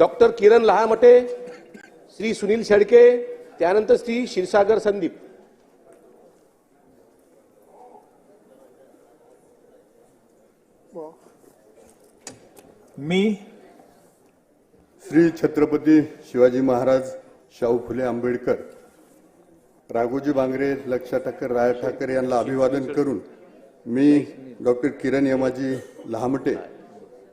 Doctor Kiran Lahamate Shri Sunil Shelke त्यानंतर श्री क्षीरसागर संदीप. मी श्री छत्रपती शिवाजी महाराज शाहू फुले आंबेडकर राघोजी बांगरे लक्षा ठाकर राय ठाकर यांना अभिवादन करून मी डॉक्टर किरण यमाजी लहामटे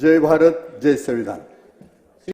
जय भारत जय संविधान.